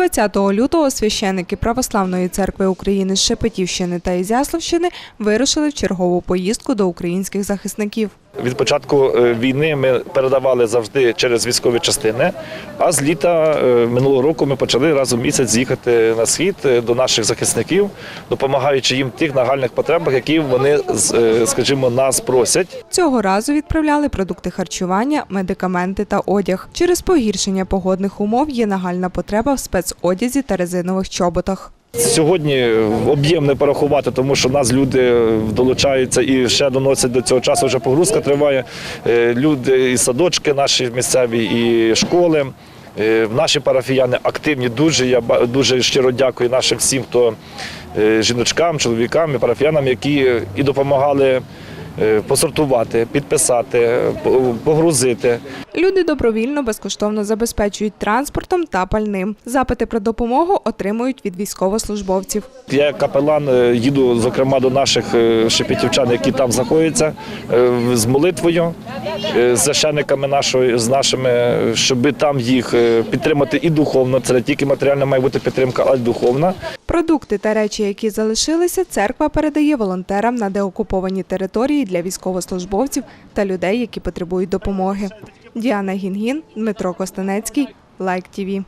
20 лютого священники Православної церкви України з Шепетівщини та Ізяславщини вирушили в чергову поїздку до українських захисників. Від початку е, війни ми передавали завжди через військові частини. А з літа е, минулого року ми почали раз у місяць їхати на схід е, до наших захисників, допомагаючи їм в тих нагальних потребах, які вони, скажімо, нас просять. Цього разу відправляли продукти харчування, медикаменти та одяг. Через погіршення погодних умов є нагальна потреба в спецодязі та резинових чоботах. Сьогодні об'єм не порахувати, тому що нас люди долучаються і ще доносять до цього часу. Вже погрузка триває. Е, Люди і садочки наші місцеві, і школи. Е, Наші парафіяни активні дуже. Я дуже щиро дякую нашим всім, хто е, жіночкам, чоловікам і парафіянам, які і допомагали посортувати, підписати, погрузити. Люди добровільно безкоштовно забезпечують транспортом та пальним. Запити про допомогу отримують від військовослужбовців. Я як капелан е, їду, зокрема, до наших е, шепетівчан, які там знаходяться, е, з молитвою, з священниками нашої, з нашими, щоб там їх підтримати і духовно. Це не тільки матеріальна має бути підтримка, а й духовна. Продукти та речі, які залишилися, церква передає волонтерам на деокуповані території для військовослужбовців та людей, які потребують допомоги. Діана Гінгін, Дмитро Костанецький, Лайк ТІВІ.